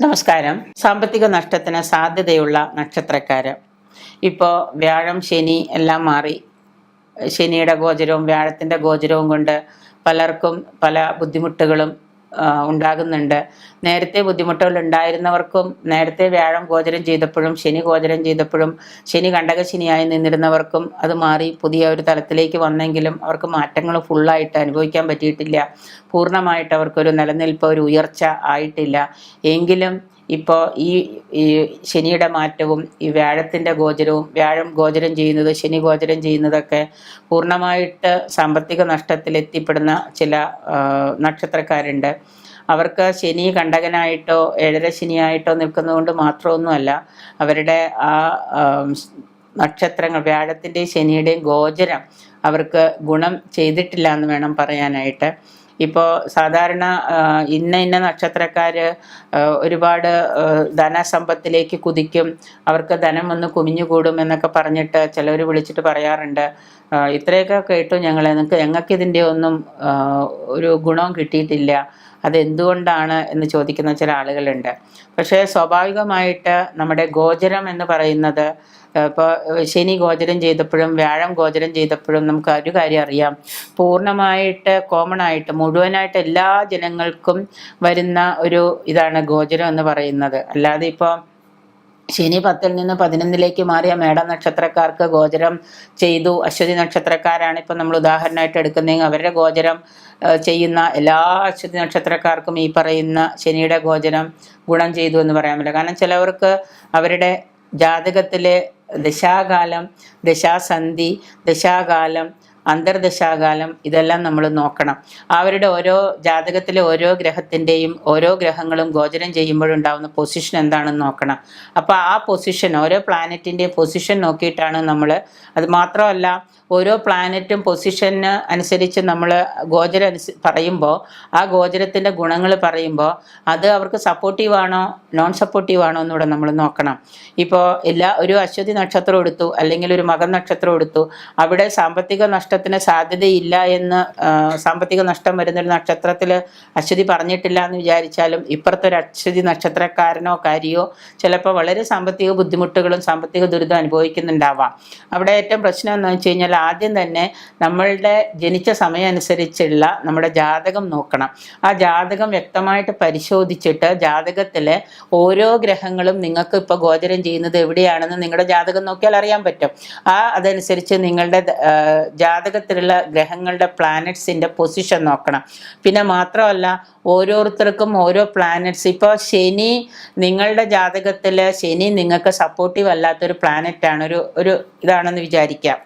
നമസ്കാരം. സാമ്പത്തിക നഷ്ടത്തിന് സാധ്യതയുള്ള നക്ഷത്രക്കാര്. ഇപ്പോൾ വ്യാഴം ശനി എല്ലാം മാറി. ശനിയുടെ ഗോചരവും വ്യാഴത്തിന്റെ ഗോചരവും കൊണ്ട് പലർക്കും പല ബുദ്ധിമുട്ടുകളും ഉണ്ടാകുന്നുണ്ട്. നേരത്തെ ബുദ്ധിമുട്ടുകൾ ഉണ്ടായിരുന്നവർക്കും നേരത്തെ വ്യാഴം ഗോചരം ചെയ്തപ്പോഴും ശനി ഗോചരം ചെയ്തപ്പോഴും ശനി കണ്ടകശനിയായി നിന്നിരുന്നവർക്കും അത് മാറി പുതിയ ഒരു തലത്തിലേക്ക് വന്നെങ്കിലും അവർക്ക് മാറ്റങ്ങൾ ഫുള്ളായിട്ട് അനുഭവിക്കാൻ പറ്റിയിട്ടില്ല. പൂർണമായിട്ട് അവർക്കൊരു നിലനിൽപ്പ് ഒരു ഉയർച്ച ആയിട്ടില്ല. എങ്കിലും ഇപ്പോൾ ഈ ഈ ശനിയുടെ മാറ്റവും ഈ വ്യാഴത്തിന്റെ ഗോചരവും വ്യാഴം ഗോചരം ചെയ്യുന്നത് ശനി ഗോചരം ചെയ്യുന്നതൊക്കെ പൂർണമായിട്ട് സാമ്പത്തിക നഷ്ടത്തിൽ എത്തിപ്പെടുന്ന ചില നക്ഷത്രക്കാരുണ്ട്. അവർക്ക് ശനി കണ്ടകനായിട്ടോ ഏഴര ശനിയായിട്ടോ നിൽക്കുന്നതുകൊണ്ട് മാത്രമൊന്നുമല്ല അവരുടെ ആ നക്ഷത്രങ്ങൾ വ്യാഴത്തിന്റെയും ശനിയുടെയും ഗോചരം അവർക്ക് ഗുണം ചെയ്തിട്ടില്ല എന്ന് വേണം പറയാനായിട്ട്. ഇപ്പോൾ സാധാരണ ഇന്ന ഇന്ന നക്ഷത്രക്കാർ ഒരുപാട് ധനസമ്പത്തിലേക്ക് കുതിക്കും അവർക്ക് ധനം ഒന്ന് കുമിഞ്ഞുകൂടും എന്നൊക്കെ പറഞ്ഞിട്ട് ചിലർ വിളിച്ചിട്ട് പറയാറുണ്ട്. ഇത്രയൊക്കെ കേട്ടു ഞങ്ങൾ നിങ്ങൾക്ക് ഞങ്ങൾക്ക് ഇതിന്റെ ഒന്നും ഒരു ഗുണവും കിട്ടിയിട്ടില്ല. അതെന്തുകൊണ്ടാണ് എന്ന് ചോദിക്കുന്ന ചില ആളുകളുണ്ട്. പക്ഷേ സ്വാഭാവികമായിട്ട് നമ്മുടെ ഗോചരം എന്ന് പറയുന്നത് ഇപ്പോൾ ശനി ഗോചരം ചെയ്തപ്പോഴും വ്യാഴം ഗോചരം ചെയ്തപ്പോഴും നമുക്ക് ഒരു കാര്യം അറിയാം. പൂർണമായിട്ട് കോമൺ ആയിട്ട് മുഴുവനായിട്ട് എല്ലാ ജനങ്ങൾക്കും വരുന്ന ഒരു ഇതാണ് ഗോചരം എന്ന് പറയുന്നത്. അല്ലാതെ ഇപ്പോൾ ശനി പത്തിൽ നിന്ന് പതിനൊന്നിലേക്ക് മാറിയ മേട നക്ഷത്രക്കാർക്ക് ഗോചരം ചെയ്തു. അശ്വതി നക്ഷത്രക്കാരാണ് ഇപ്പം നമ്മൾ ഉദാഹരണമായിട്ട് എടുക്കുന്നതെങ്കിൽ അവരുടെ ഗോചരം ചെയ്യുന്ന എല്ലാ അശ്വതി നക്ഷത്രക്കാർക്കും ഈ പറയുന്ന ശനിയുടെ ഗോചരം ഗുണം ചെയ്തു എന്ന് പറയാൻ പറ്റില്ല. കാരണം ചിലവർക്ക് അവരുടെ ജാതകത്തിലെ ദശാകാലം ദശാസന്ധി ദശാകാലം അന്തർദശാകാലം ഇതെല്ലാം നമ്മൾ നോക്കണം. അവരുടെ ഓരോ ജാതകത്തിലെ ഓരോ ഗ്രഹത്തിന്റെയും ഓരോ ഗ്രഹങ്ങളും ഗോചരം ചെയ്യുമ്പോഴുണ്ടാകുന്ന പൊസിഷൻ എന്താണെന്ന് നോക്കണം. അപ്പോൾ ആ പൊസിഷൻ ഓരോ പ്ലാനറ്റിന്റെയും പൊസിഷൻ നോക്കിയിട്ടാണ് നമ്മൾ അത് മാത്രമല്ല ഓരോ പ്ലാനറ്റും പൊസിഷന് അനുസരിച്ച് നമ്മൾ ഗോചര പറയുമ്പോൾ ആ ഗോചരത്തിന്റെ ഗുണങ്ങൾ പറയുമ്പോൾ അത് അവർക്ക് സപ്പോർട്ടീവാണോ നോൺ സപ്പോർട്ടീവ് ആണോ എന്നൂടെ നമ്മൾ നോക്കണം. ഇപ്പോൾ എല്ലാ ഒരു അശ്വതി നക്ഷത്രം എടുത്തു അല്ലെങ്കിൽ ഒരു മകൻ നക്ഷത്രം എടുത്തു അവിടെ സാമ്പത്തിക നഷ്ടത്തിന് സാധ്യതയില്ല എന്ന് സാമ്പത്തിക നഷ്ടം വരുന്നൊരു നക്ഷത്രത്തിൽ അശ്വതി പറഞ്ഞിട്ടില്ല എന്ന് വിചാരിച്ചാലും ഇപ്പുറത്തെ ഒരു അശ്വതി നക്ഷത്രക്കാരനോ കാര്യോ ചിലപ്പോൾ വളരെ സാമ്പത്തിക ബുദ്ധിമുട്ടുകളും സാമ്പത്തിക ദുരിതം അനുഭവിക്കുന്നുണ്ടാവാം. അവിടെ ഏറ്റവും പ്രശ്നം എന്ന് വെച്ച് കഴിഞ്ഞാൽ ആദ്യം തന്നെ നമ്മളുടെ ജനിച്ച സമയം അനുസരിച്ചുള്ള നമ്മുടെ ജാതകം നോക്കണം. ആ ജാതകം വ്യക്തമായിട്ട് പരിശോധിച്ചിട്ട് ജാതകത്തിലെ ഓരോ ഗ്രഹങ്ങളും നിങ്ങൾക്ക് ഇപ്പോൾ ഗോചരം ചെയ്യുന്നത് എവിടെയാണെന്ന് നിങ്ങളുടെ ജാതകം നോക്കിയാൽ അറിയാൻ പറ്റും. ആ അതനുസരിച്ച് നിങ്ങളുടെ ആ, ജാതകത്തിലുള്ള ഗ്രഹങ്ങളുടെ പ്ലാനറ്റ്സിന്റെ പൊസിഷൻ നോക്കണം. പിന്നെ മാത്രമല്ല ഓരോരുത്തർക്കും ഓരോ പ്ലാനറ്റ്സ് ഇപ്പോൾ ശനി നിങ്ങളുടെ ജാതകത്തിൽ ശനി നിങ്ങൾക്ക് സപ്പോർട്ടീവ് അല്ലാത്തൊരു പ്ലാനറ്റാണ് ഒരു ഒരു ഇതാണെന്ന് വിചാരിക്കാം.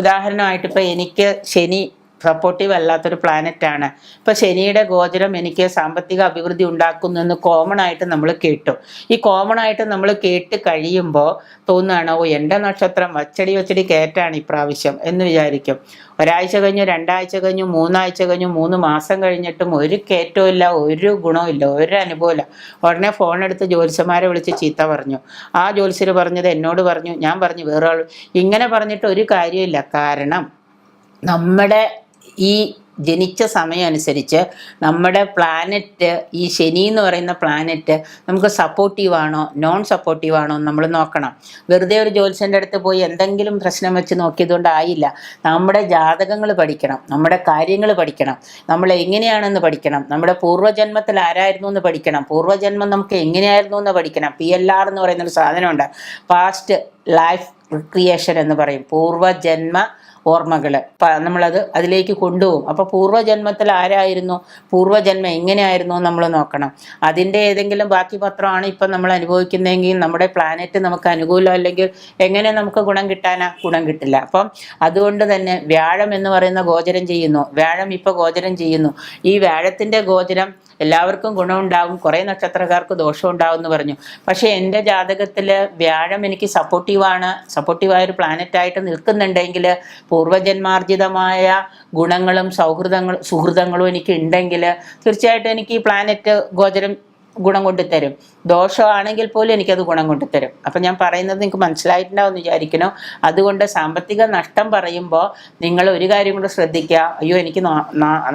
ഉദാഹരണമായിട്ട് ഇപ്പോൾ എനിക്ക് ശനി സപ്പോർട്ടീവ് അല്ലാത്തൊരു പ്ലാനറ്റാണ് ഇപ്പോൾ ശനിയുടെ ഗോചരം എനിക്ക് സാമ്പത്തിക അഭിവൃദ്ധി ഉണ്ടാക്കുന്നു എന്ന് കോമൺ ആയിട്ട് നമ്മൾ കേട്ടു. ഈ കോമൺ ആയിട്ട് നമ്മൾ കേട്ട് കഴിയുമ്പോൾ തോന്നുകയാണ് ഓ എന്റെ നക്ഷത്രം വച്ചടി വച്ചടി കയറ്റാണ് ഇപ്രാവശ്യം എന്ന് വിചാരിക്കും. ഒരാഴ്ച കഴിഞ്ഞു രണ്ടാഴ്ച കഴിഞ്ഞു മൂന്നാഴ്ച കഴിഞ്ഞു മൂന്ന് മാസം കഴിഞ്ഞിട്ടും ഒരു കയറ്റവും ഇല്ല ഒരു ഗുണവും ഇല്ല ഒരു അനുഭവമില്ല ഉടനെ ഫോണെടുത്ത് ജ്യോത്സ്യന്മാരെ വിളിച്ച് ചീത്ത പറഞ്ഞു. ആ ജ്യോത്സ്യർ പറഞ്ഞത് എന്നോട് പറഞ്ഞു ഞാൻ പറഞ്ഞു വേറെ ഇങ്ങനെ പറഞ്ഞിട്ട് ഒരു കാര്യമില്ല കാരണം നമ്മുടെ ഈ ജനിച്ച സമയം അനുസരിച്ച് നമ്മുടെ പ്ലാനറ്റ് ഈ ശനി എന്ന് പറയുന്ന പ്ലാനറ്റ് നമുക്ക് സപ്പോർട്ടീവ് ആണോ നോൺ സപ്പോർട്ടീവ് ആണോ നമ്മൾ നോക്കണം. വെറുതെ ഒരു ജ്യോത്സ്യന്റെ അടുത്ത് പോയി എന്തെങ്കിലും പ്രശ്നം വെച്ച് നോക്കിയതുകൊണ്ട് ആയില്ല. നമ്മുടെ ജാതകങ്ങൾ പഠിക്കണം നമ്മുടെ കാര്യങ്ങൾ പഠിക്കണം നമ്മൾ എങ്ങനെയാണെന്ന് പഠിക്കണം നമ്മുടെ പൂർവജന്മത്തിൽ ആരായിരുന്നു എന്ന് പഠിക്കണം പൂർവജന്മം നമുക്ക് എങ്ങനെയായിരുന്നു എന്ന് പഠിക്കണം പി എൽ ആർ എന്ന് പറയുന്നൊരു സാധനമുണ്ട്. പാസ്റ്റ് ലൈഫ് റിക്രിയേഷൻ എന്ന് പറയും. പൂർവജന്മ ഓർമ്മകൾ നമ്മളത് അതിലേക്ക് കൊണ്ടുപോകും. അപ്പോൾ പൂർവജന്മത്തിൽ ആരായിരുന്നു? പൂർവജന്മം എങ്ങനെയായിരുന്നു നമ്മൾ നോക്കണം. അതിന്റെ ഏതെങ്കിലും ബാക്കി പത്രമാണ് ഇപ്പം നമ്മൾ അനുഭവിക്കുന്നതെങ്കിൽ നമ്മുടെ പ്ലാനറ്റ് നമുക്ക് അനുകൂലം അല്ലെങ്കിൽ എങ്ങനെ നമുക്ക് ഗുണം കിട്ടാനാ? ഗുണം കിട്ടില്ല. അപ്പം അതുകൊണ്ട് തന്നെ വ്യാഴം എന്ന് പറയുന്ന ഗോചരം ചെയ്യുന്നു. വ്യാഴം ഇപ്പോൾ ഗോചരം ചെയ്യുന്നു. ഈ വ്യാഴത്തിന്റെ ഗോചരം എല്ലാവർക്കും ഗുണമുണ്ടാകും. കുറേ നക്ഷത്രക്കാർക്ക് ദോഷം ഉണ്ടാകും എന്ന് പറഞ്ഞു. പക്ഷേ എന്റെ ജാതകത്തിൽ വ്യാഴം എനിക്ക് സപ്പോർട്ടീവാണ്. സപ്പോർട്ടീവായ ഒരു പ്ലാനറ്റായിട്ട് നിൽക്കുന്നുണ്ടെങ്കിൽ പൂർവജന്മാർജിതമായ ഗുണങ്ങളും സൗഹൃദങ്ങളും സുഹൃതങ്ങളും എനിക്ക് ഉണ്ടെങ്കിൽ തീർച്ചയായിട്ടും എനിക്ക് ഈ പ്ലാനറ്റ് ഗോചരം ഗുണം കൊണ്ട് തരും. ദോഷമാണെങ്കിൽ പോലും എനിക്കത് ഗുണം കൊണ്ട് തരും. അപ്പം ഞാൻ പറയുന്നത് നിങ്ങൾക്ക് മനസ്സിലായിട്ടുണ്ടാവും എന്ന് വിചാരിക്കുന്നു. അതുകൊണ്ട് സാമ്പത്തിക നഷ്ടം പറയുമ്പോൾ നിങ്ങൾ ഒരു കാര്യം കൂടെ ശ്രദ്ധിക്കുക. അയ്യോ എനിക്ക്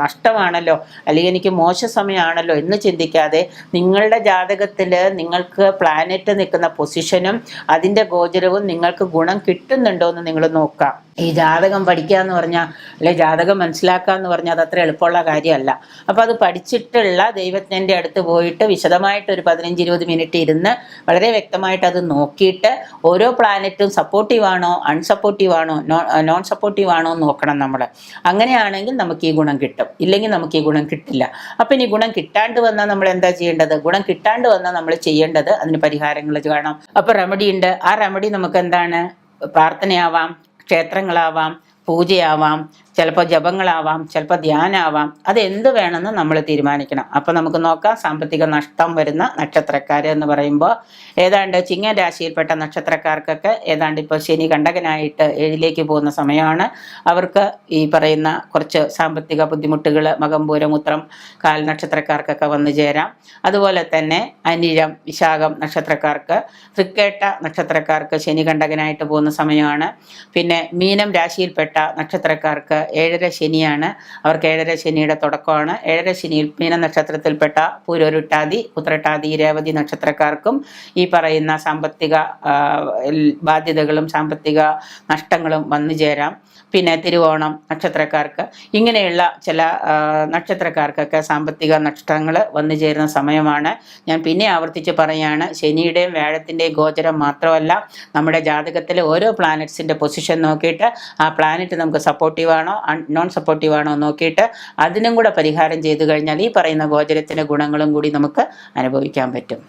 നഷ്ടമാണല്ലോ. അല്ലെങ്കിൽ എനിക്ക് മോശ സമയമാണല്ലോ എന്ന് ചിന്തിക്കാതെ നിങ്ങളുടെ ജാതകത്തിൽ നിങ്ങൾക്ക് പ്ലാനറ്റ് നിൽക്കുന്ന പൊസിഷനും അതിന്റെ ഗോചരവും നിങ്ങൾക്ക് ഗുണം കിട്ടുന്നുണ്ടോ എന്ന് നിങ്ങൾ നോക്കുക. ഈ ജാതകം പഠിക്കുക എന്ന് പറഞ്ഞാൽ അല്ലെ ജാതകം മനസ്സിലാക്കുക എന്ന് പറഞ്ഞാൽ അത് അത്ര എളുപ്പമുള്ള കാര്യമല്ല. അപ്പോൾ അത് പഠിച്ചിട്ടുള്ള ദൈവജ്ഞന്റെ അടുത്ത് പോയിട്ട് വിശദമായിട്ട് ഒരു പതിനഞ്ച് ഇരുപത് മിനിറ്റ് ഇരുന്ന് വളരെ വ്യക്തമായിട്ട് അത് നോക്കിയിട്ട് ഓരോ പ്ലാനറ്റും സപ്പോർട്ടീവ് ആണോ അൺസപ്പോർട്ടീവ് ആണോ നോൺ സപ്പോർട്ടീവ് ആണോ എന്ന് നോക്കണം നമ്മൾ അങ്ങനെയാണെങ്കിൽ നമുക്ക് ഈ ഗുണം കിട്ടും. ഇല്ലെങ്കിൽ നമുക്ക് ഈ ഗുണം കിട്ടില്ല. അപ്പം ഇനി ഗുണം കിട്ടാണ്ട് വന്നാൽ നമ്മൾ എന്താ ചെയ്യേണ്ടത്? ഗുണം കിട്ടാണ്ട് വന്നാൽ നമ്മൾ ചെയ്യേണ്ടത് അതിന് പരിഹാരങ്ങൾ കാണാം. അപ്പോൾ റെമഡി ഉണ്ട്. ആ റെമഡി നമുക്ക് എന്താണ്? പ്രാർത്ഥനയാവാം. ക്ഷേത്രങ്ങളാവാം പൂജയാവാം ചിലപ്പോൾ ജപങ്ങളാവാം ചിലപ്പോൾ ധ്യാനാവാം. അത് എന്ത് വേണമെന്ന് നമ്മൾ തീരുമാനിക്കണം. അപ്പോൾ നമുക്ക് നോക്കാം സാമ്പത്തിക നഷ്ടം വരുന്ന നക്ഷത്രക്കാർ എന്ന് പറയുമ്പോൾ ഏതാണ്ട് ചിങ്ങൻ രാശിയിൽപ്പെട്ട നക്ഷത്രക്കാർക്കൊക്കെ ഏതാണ്ട് ഇപ്പോൾ ശനി കണ്ടകനായിട്ട് ഏഴിലേക്ക് പോകുന്ന സമയമാണ്. അവർക്ക് ഈ പറയുന്ന കുറച്ച് സാമ്പത്തിക ബുദ്ധിമുട്ടുകൾ മകമ്പൂരം ഉത്രം കാൽ നക്ഷത്രക്കാർക്കൊക്കെ വന്നു ചേരാം. അതുപോലെ തന്നെ അനിഴം വിശാഖം നക്ഷത്രക്കാർക്ക് തൃക്കേട്ട നക്ഷത്രക്കാർക്ക് ശനി കണ്ടകനായിട്ട് പോകുന്ന സമയമാണ്. പിന്നെ മീനം രാശിയിൽപ്പെട്ട നക്ഷത്രക്കാർക്ക് ഏഴര ശനിയാണ്. അവർക്ക് ഏഴര ശനിയുടെ തുടക്കമാണ്. ഏഴര ശനിയിൽ മീന നക്ഷത്രത്തിൽപ്പെട്ട പൂരോരുട്ടാതി ഉത്രട്ടാതി രേവതി നക്ഷത്രക്കാർക്കും ഈ പറയുന്ന സാമ്പത്തിക ബാധ്യതകളും സാമ്പത്തിക നഷ്ടങ്ങളും വന്നു ചേരാം. പിന്നെ തിരുവോണം നക്ഷത്രക്കാർക്ക്. ഇങ്ങനെയുള്ള ചില നക്ഷത്രക്കാർക്കൊക്കെ സാമ്പത്തിക നഷ്ടങ്ങൾ വന്നു ചേരുന്ന സമയമാണ്. ഞാൻ പിന്നെ ആവർത്തിച്ച് പറയാണ് ശനിയുടെയും വ്യാഴത്തിന്റെയും ഗോചരം മാത്രമല്ല നമ്മുടെ ജാതകത്തിലെ ഓരോ പ്ലാനറ്റ്സിന്റെ പൊസിഷൻ നോക്കിയിട്ട് ആ പ്ലാനറ്റ് നമുക്ക് സപ്പോർട്ടീവ് ആണോ നോൺ സപ്പോർട്ടീവ് ആണോ നോക്കിയിട്ട് അതിനും കൂടെ പരിഹാരം ചെയ്തു കഴിഞ്ഞാൽ ഈ പറയുന്ന ഗോചരത്തിന്റെ ഗുണങ്ങളും കൂടി നമുക്ക് അനുഭവിക്കാൻ പറ്റും.